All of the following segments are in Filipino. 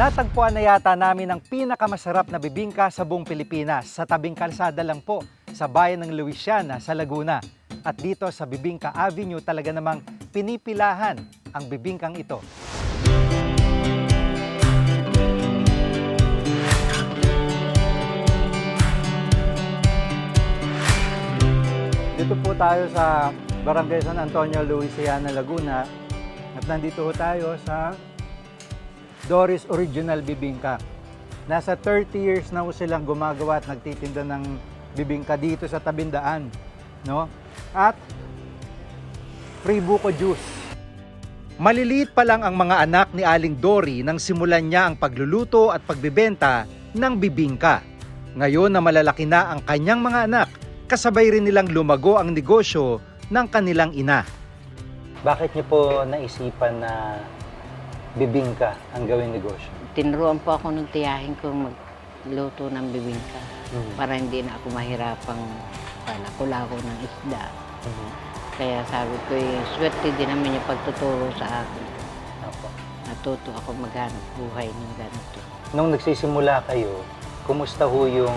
Natagpuan na yata namin ang pinakamasarap na bibingka sa buong Pilipinas sa tabing kalsada lang po sa bayan ng Luisiana sa Laguna. At dito sa Bibingka Avenue talaga namang pinipilahan ang bibingkang ito. Dito po tayo sa Barangay San Antonio, Luisiana, Laguna. At nandito tayo sa Doris Original Bibingka. Nasa 30 years na po silang gumagawa at nagtitinda ng bibingka dito sa Tabindaan. No? At free buko juice. Maliliit pa lang ang mga anak ni Aling Dory nang simulan niya ang pagluluto at pagbibenta ng bibingka. Ngayon na malalaki na ang kanyang mga anak, kasabay rin nilang lumago ang negosyo ng kanilang ina. Bakit niyo po naisipan na bibingka ang gawing negosyo? Tinuruan po ako ng tiyahin ko magluto ng bibingka para hindi na ako mahirapang palako-lako ng isda. Kaya sabi ko, eh, swerte din naman yung pagtuturo sa akin. Opo. Natuto ako maghanap buhay ng ganito. Nung nagsisimula kayo, kumusta ho yung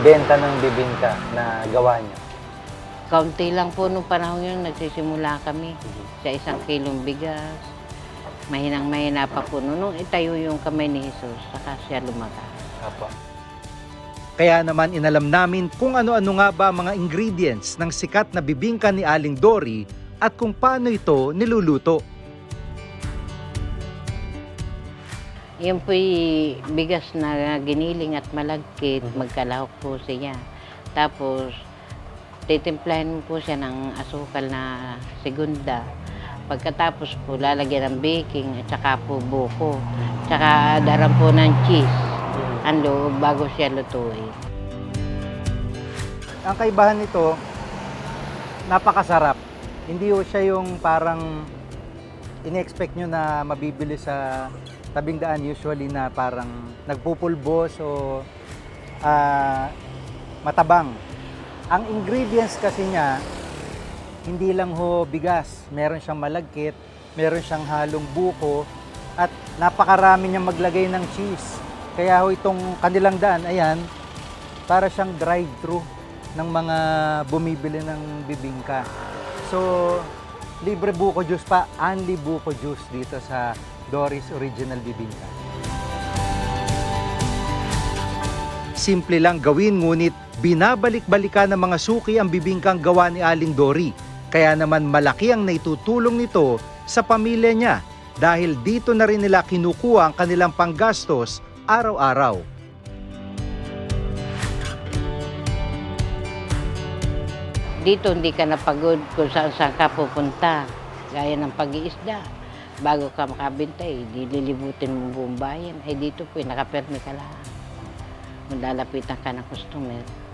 benta ng bibingka na gawa niyo? Kaunti lang po nung panahon yun, nagsisimula kami sa isang kilong bigas. Mahinang mahina pa po. Nung itayo yung kamay ni Jesus, saka siya lumaga. Apo. Kaya naman inalam namin kung ano-ano nga ba mga ingredients ng sikat na bibingka ni Aling Dory at kung paano ito niluluto. Yan po'y bigas na giniling at malagkit, magkalahok po siya. Tapos, titimplahin mo po siya ng asukal na segunda. Pagkatapos po, lalagyan ng baking at saka po buko. Tsaka daran po ng cheese. Ang loob bago siya lutuin. Ang kaibahan nito, napakasarap. Hindi ho siya yung parang in-expect nyo na mabibili sa tabing daan usually na parang nagpupulbos o ah, matabang. Ang ingredients kasi niya, hindi lang ho bigas. Meron siyang malagkit, meron siyang halong buko, at napakarami niyang maglagay ng cheese. Kaya ho itong kanilang daan, ayan, para siyang drive-thru ng mga bumibili ng bibingka. So, libre buko juice pa, only buko juice dito sa Doris Original Bibingka. Simple lang gawin ngunit binabalik-balikan ng mga suki ang bibingkang gawa ni Aling Dory. Kaya naman malaki ang naitutulong nito sa pamilya niya dahil dito na rin nila kinukuha ang kanilang panggastos araw-araw. Dito hindi ka napagod kung saan saan ka pupunta. Gaya ng pag-iisda. Bago ka makabintay, dililibutin mo buong bayan. Ay dito po, nakapermi ka lang. Kung lalapitan ka ng customer.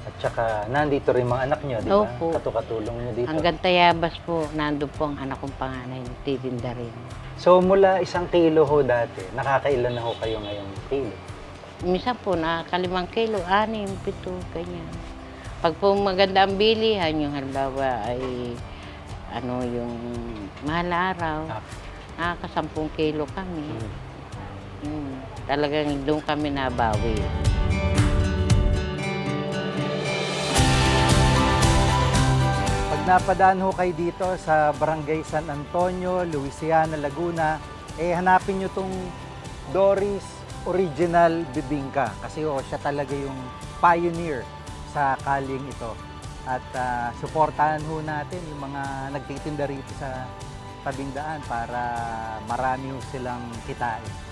At saka nandito rin mga anak niyo, di ba? Opo. Katukatulong niyo dito. Hanggang Tayabas po, nandun po ang anak kong panganay, nagtitinda rin. So mula isang kilo ho dati, nakakailan na ho kayo ngayong kilo? Minsan po, nakakalimang kilo, anim, pito, ganyan. Pag po maganda ang bilihan, yung halimbawa ay ano yung mahal na araw, Ah. nakakasampung kilo kami. Mm, talagang doon kami nabawi. Pag napadaan ho kayo dito sa Barangay San Antonio, Luisiana, Laguna, eh hanapin nyo tong Doris Original Bibingka. Kasi ho, siya talaga yung pioneer sa kaling ito. At ah, suportahan ho natin yung mga nagtitinda rito sa tabing daan para marami ho silang kitain.